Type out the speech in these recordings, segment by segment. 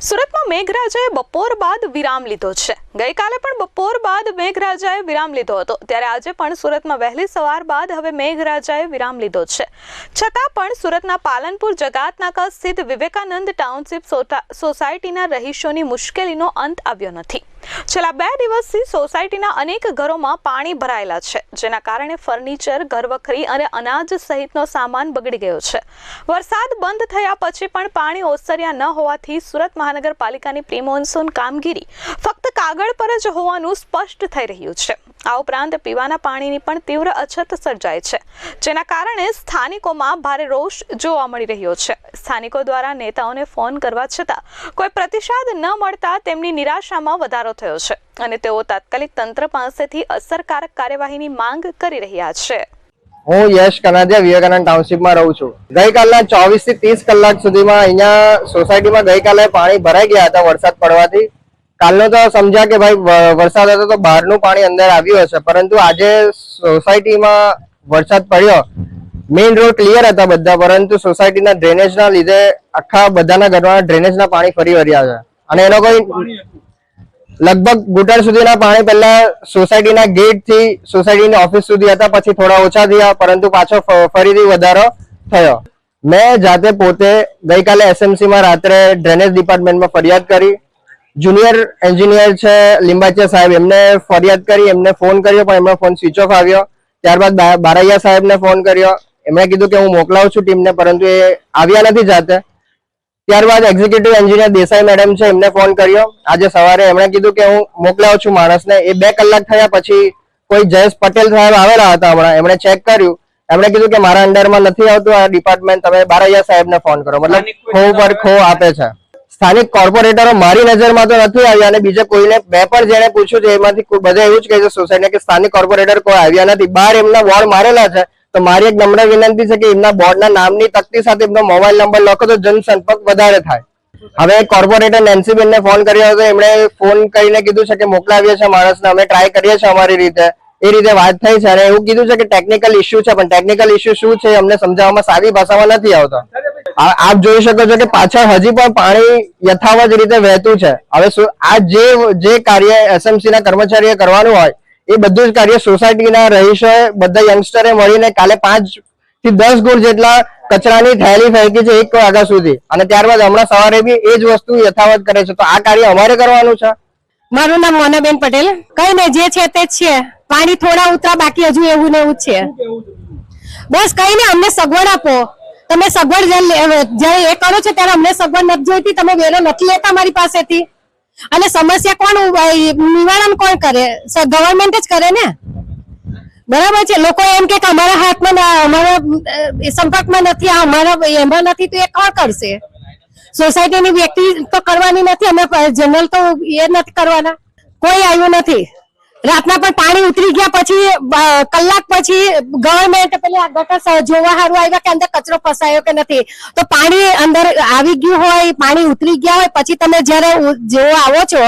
સુરતમાં મેઘરાજાએ બપોર બાદ વિરામ લીધો છે. ગઈકાલે પણ બપોર બાદ મેઘરાજાએ વિરામ લીધો હતો. ત્યારે આજે પણ સુરતમાં વહેલી સવાર બાદ હવે મેઘરાજાએ વિરામ લીધો છે. છતાં પણ સુરતના પાલનપુર, જગાતનાકા સ્થિત વિવેકાનંદ ટાઉનશીપ સોસાયટીના રહીશોની મુશ્કેલીનો અંત આવ્યો નથી. છેલ્લા બે દિવસથી સોસાયટીના અનેક ઘરોમાં પાણી ભરાયેલા છે, જેના કારણે ફર્નિચર, ઘરવખરી અને અનાજ સહિતનો સામાન બગડી ગયો છે. વરસાદ બંધ થયા પછી પણ પાણી ઓસર્યા ન હોવાથી સુરત મહાનગરપાલિકાની પ્રી મોન્સૂન કામગીરી ફક્ત કાગળ પર જ હોવાનું સ્પષ્ટ થઈ રહ્યું છે. આ ઉપરાંત પીવાના પાણીની પણ તીવ્ર અછત સર્જાય છે, જેના કારણે સ્થાનિકોમાં ભારે રોષ જોવા મળી રહ્યો છે. સ્થાનિકો દ્વારા નેતાઓને ફોન કરવા છતાં કોઈ પ્રતિસાદ ન મળતા તેમની નિરાશામાં વધારો થયો છે અને તેઓ તાત્કાલિક તંત્ર પાસેથી અસરકારક કાર્યવાહીની માંગ કરી રહ્યા છે. હું યશ કનાદિયા વિવેકાનંદ ટાઉનશીપમાં રહું છું. ગઈકાલના ચોવીસથી ત્રીસ કલાક સુધીમાં અહીંયા સોસાયટીમાં ગઈકાલે પાણી ભરાઈ ગયા હતા વરસાદ પડવાથી. કાલનો તો સમજ્યા કે ભાઈ વરસાદ હતો તો બહારનું પાણી અંદર આવ્યું હશે. પરંતુ આજે સોસાયટીમાં વરસાદ પડ્યો. મેઇન રોડ ક્લિયર હતા બધા, પરંતુ સોસાયટીના ડ્રેનેજના લીધે આખા બધાના ઘરમાં ડ્રેનેજના પાણી ફરી વળ્યા છે. અને એનો કોઈ લગભગ ગુટર સુધીના પાણી પહેલા સોસાયટીના ગેટથી સોસાયટીની ઓફિસ સુધી હતા, પછી થોડા ઓછા થયા, પરંતુ પાછો ફરીથી વધારો થયો. મેં જાતે પોતે ગઈકાલે એસએમસીમાં રાત્રે ડ્રેનેજ ડિપાર્ટમેન્ટમાં ફરિયાદ કરી. જુનિયર એન્જિનિયર છે લિંબાચિયા સાહેબ એમને ફરિયાદ કરી એમને ફોન કર્યો પણ એમનો ફોન સ્વિચ ઓફ આવ્યો. ત્યારબાદ બારૈયા સાહેબને ફોન કર્યો. એમણે કીધું કે હું મોકલાવું છું ટીમને પરંતુ એ આવ્યા નથી જાતે. ત્યારબાદ એક્ઝિક્યુટિવ એન્જિનિયર દેસાઈ મેડમ છે એમને ફોન કર્યો. આજે સવારે એમણે કીધું કે હું મોકલાવું છું માણસને. એ બે કલાક થયા પછી કોઈ જયેશ પટેલ સાહેબ આવેલા હતા હમણાં. એમણે ચેક કર્યું. એમણે કીધું કે મારા અંડરમાં નથી આવતું આ ડિપાર્ટમેન્ટ તમે બારૈયા સાહેબને ફોન કરો. મતલબ ખો પર ખો આપે છે. સ્થાનિક કોર્પોરેટરો મારી નજરમાં તો નથી આવ્યા અને બીજા કોઈને મેં પણ જેને પૂછ્યું છે એમાંથી બધા એવું જ કહે છે સોસાયટી કે સ્થાનિક કોર્પોરેટર કોઈ આવ્યા નથી. બહાર એમના વોર્ડ મારેલા છે. તો મારી એક નમ્ર વિનંતી છે કે એમના બોર્ડના નામની તકતી સાથે એમનો મોબાઈલ નંબર લખો તો જનસંપર્ક વધારે થાય. હવે કોર્પોરેટર નેન્સીબેનને ફોન કર્યો હતો. એમણે ફોન કરીને કીધું છે કે મોકલાવીએ છીએ માણસને. અમે ટ્રાય કરીએ છીએ અમારી રીતે. એ રીતે વાત થઈ છે અને એવું કીધું છે કે ટેકનિકલ ઇસ્યુ છે. પણ ટેકનિકલ ઇસ્યુ શું છે અમને સમજાવવામાં સાદી ભાષામાં નથી આવતો. આપ જોઈ શકો છો કે પાછળ હજી પણ પાણી યથાવત રીતે વહેતું છે. હવે શું- આ જે જે કાર્ય એસએમસી ના કર્મચારીએ કરવાનું હોય એ બધું જ કાર્ય સોસાયટીના રહીશો બધા યંગસ્ટરે મળીને કાલે પાંચથી દસ ગુણ જેટલા કચરાની થેલી ફેંકી છે એક વાગ્યા સુધી. અને ત્યારબાદ હમણાં સવારે બી એ જ વસ્તુ યથાવત કરે છે. તો આ કાર્ય અમારે કરવાનું છે? મારું નામ મોનાબેન પટેલ. કઈ ને જે છે તે છે. પાણી થોડા ઉતરા બાકી હજુ એવું ને એવું છે. બસ કઈ ને અમને સગવડ આપો. તમે સગવડ જ્યારે એ કરો છો ત્યારે અમને સગવડ નથી જોઈતી, તમે વેરો નથી લેતા મારી પાસેથી. અને સમસ્યા કોણ નિવારણ કોણ કરે? ગવર્મેન્ટ જ કરે ને? બરાબર છે. લોકો એમ કે અમારા હાથમાં અમારા સંપર્કમાં નથી, આ અમારા એમાં નથી, તો એ કોણ કરશે? સોસાયટીની વ્યક્તિ તો કરવાની નથી, અમે જનરલ તો એ નથી કરવાના. કોઈ આવ્યું નથી. રાતના પણ પાણી ઉતરી ગયા પછી કલાક પછી ગવર્મેન્ટ પેલી આ ગટર જોવા સારું આવ્યા કે અંદર કચરો ફસાયો કે નથી. તો પાણી અંદર આવી ગયું હોય, પાણી ઉતરી ગયા હોય, પછી તમે જ્યારે જેવો આવો છો,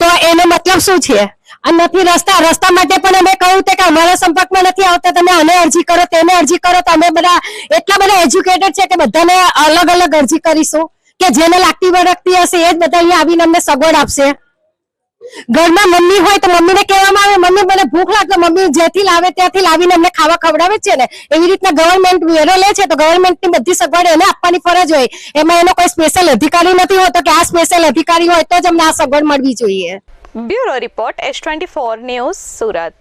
તો એનો મતલબ શું છે? અને નથી રસ્તા રસ્તા માટે પણ અમે કહ્યું કે અમારા સંપર્કમાં નથી આવતા, તમે આને અરજી કરો, તેને અરજી કરો, તો અમે બધા એટલા બધા એજ્યુકેટેડ છે કે બધાને અલગ અલગ અરજી કરીશું, કે જેને લાગતી વળગતી હશે એ જ બધા અહીંયા આવીને અમને સગવડ આપશે. ઘરમાં મમ્મી હોય તો મમ્મીને કહેવામાં આવે, મમ્મી, મને ભૂખ લાગે મમ્મી જેથી લાવે ત્યાંથી લાવીને અમને ખાવા ખવડાવે છે ને. એવી રીતના ગવર્મેન્ટ વેરો લે છે તો ગવર્મેન્ટની બધી સગવડ એને આપવાની ફરજ હોય. એમાં એનો કોઈ સ્પેશિયલ અધિકારી નથી હોતો કે આ સ્પેશિયલ અધિકારી હોય તો જ અમને આ સગવડ મળવી જોઈએ. Bureau report S twenty four news Surat.